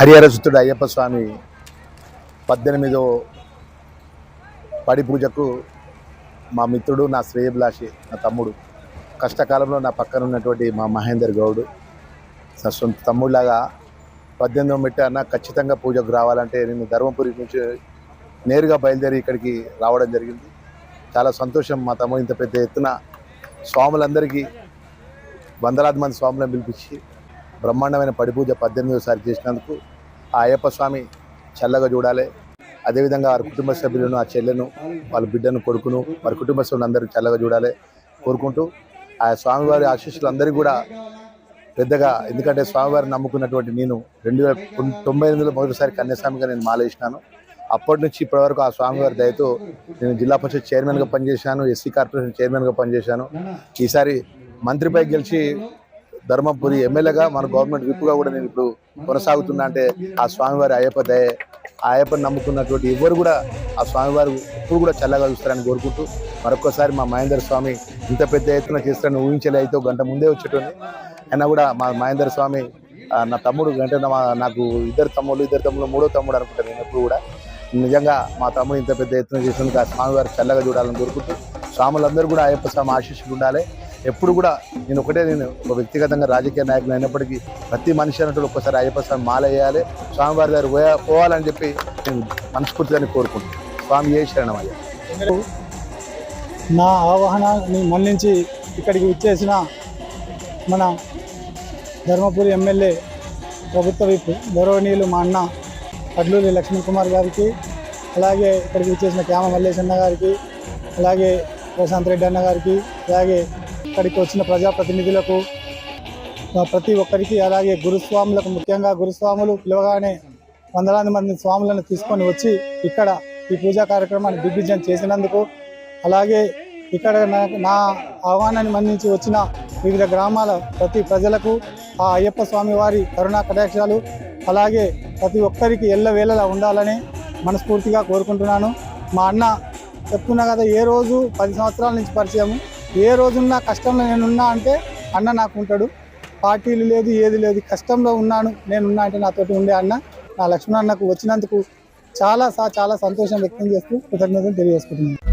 హరిహరసుతుడు అయ్యప్ప స్వామి పద్దెనిమిదో పడి పూజకు మా మిత్రుడు నా శ్రేయభిలాషి నా తమ్ముడు. కష్టకాలంలో నా పక్కన ఉన్నటువంటి మా మహేందర్ గౌడ్ నా సొంత తమ్ముళ్ళగా పద్దెనిమిదో మెట్టు అన్న ఖచ్చితంగా పూజకు రావాలంటే నేను ధర్మపురి నుంచి నేరుగా బయలుదేరి ఇక్కడికి రావడం జరిగింది. చాలా సంతోషం మా తమ్ముడు ఇంత పెద్ద ఎత్తున స్వాములందరికీ వందలాది మంది స్వాములను పిలిపించి బ్రహ్మాండమైన పడిపూజ పద్దెనిమిదోసారి చేసినందుకు ఆ అయ్యప్ప స్వామి చల్లగా చూడాలి. అదేవిధంగా వారి కుటుంబ సభ్యులను ఆ చెల్లెను వాళ్ళ బిడ్డను కొడుకును వారి కుటుంబ సభ్యులందరూ చల్లగా చూడాలి కోరుకుంటూ ఆ స్వామివారి ఆశీస్సులందరికీ కూడా పెద్దగా ఎందుకంటే స్వామివారిని నమ్ముకున్నటువంటి నేను రెండు వేల తొంభై ఎనిమిదిలో మొదటిసారి కన్యాస్వామిగా నేను మాలేసినాను అప్పటి నుంచి ఇప్పటివరకు ఆ స్వామివారి దయతో నేను జిల్లా పరిషత్ చైర్మన్గా పనిచేశాను ఎస్సీ కార్పొరేషన్ చైర్మన్గా పనిచేశాను. ఈసారి మంత్రిపై గెలిచి ధర్మపురి ఎమ్మెల్యేగా మన గవర్నమెంట్ విప్పుగా కూడా నేను ఇప్పుడు కొనసాగుతున్నా అంటే ఆ స్వామివారి అయ్యప్ప దయ ఆ అయ్యప్పని నమ్ముకున్నటువంటి ఎవరు కూడా ఆ స్వామివారు ఎప్పుడు కూడా చల్లగా చూస్తారని కోరుకుంటూ మరొకసారి మా మహేందర్ స్వామి ఇంత పెద్ద ఎత్తున చేస్తారని ఊహించలే అయితే గంట ముందే వచ్చేటోని అయినా కూడా మా మహేందర్ స్వామి నా తమ్ముడు అంటే నాకు ఇద్దరు తమ్ముళ్ళు ఇద్దరు తమ్ముళ్ళు మూడో తమ్ముడు అనుకుంటాను నేను ఎప్పుడు కూడా. నిజంగా మా తమ్ముడు ఇంత పెద్ద ఎత్తున చేసినందుకు ఆ స్వామివారు చల్లగా చూడాలని కోరుకుంటూ స్వాములందరూ కూడా అయ్యప్ప స్వామి ఆశీస్సులు ఉండాలి. ఎప్పుడు కూడా నేను ఒకటే నేను ఒక వ్యక్తిగతంగా రాజకీయ నాయకులు అయినప్పటికీ ప్రతి మనిషి అన్నట్టు ఒక్కసారి అయ్యప్ప స్వామి స్వామివారి గారు పోయా పోవాలని చెప్పి నేను మనస్ఫూర్తిగా కోరుకుంటున్నాను. స్వామి ఏ శరణం అయ్యా. నా ఆవాహనాన్ని మన్నించి ఇక్కడికి ఇచ్చేసిన మన ధర్మపురి ఎమ్మెల్యే ప్రభుత్వ విప్ గౌరవనీయులు మా అన్న అడ్లూరి లక్ష్మణ్ కుమార్ గారికి అలాగే ఇక్కడికి ఇచ్చేసిన క్యామ మల్లేశన్న గారికి అలాగే ప్రశాంత్ రెడ్డి అన్న గారికి అలాగే ఇక్కడికి వచ్చిన ప్రజాప్రతినిధులకు ప్రతి ఒక్కరికి అలాగే గురుస్వాములకు ముఖ్యంగా గురుస్వాములు పిలవగానే వందలాది మంది స్వాములను తీసుకొని వచ్చి ఇక్కడ ఈ పూజా కార్యక్రమాన్ని దిగ్విజయం చేసినందుకు అలాగే ఇక్కడ నా నా ఆహ్వానాన్ని మన్నించి వచ్చిన వివిధ గ్రామాల ప్రతి ప్రజలకు ఆ అయ్యప్ప స్వామి వారి కరుణా కటాక్షాలు అలాగే ప్రతి ఒక్కరికి ఎల్లవేళలా ఉండాలని మనస్ఫూర్తిగా కోరుకుంటున్నాను. మా అన్న చెప్తున్నా కదా ఏ రోజు పది సంవత్సరాల నుంచి పరిచయం ఏ రోజున్నా కష్టంలో నేనున్నా అంటే అన్న నాకు ఉంటాడు పార్టీలు లేదు ఏది లేదు కష్టంలో ఉన్నాను నేనున్నా అంటే నాతోటి ఉండే అన్న. నా లక్ష్మణ అన్నకు వచ్చినందుకు చాలా సా చాలా సంతోషం వ్యక్తం చేస్తూ కృతజ్ఞతలు తెలియజేసుకుంటున్నాను.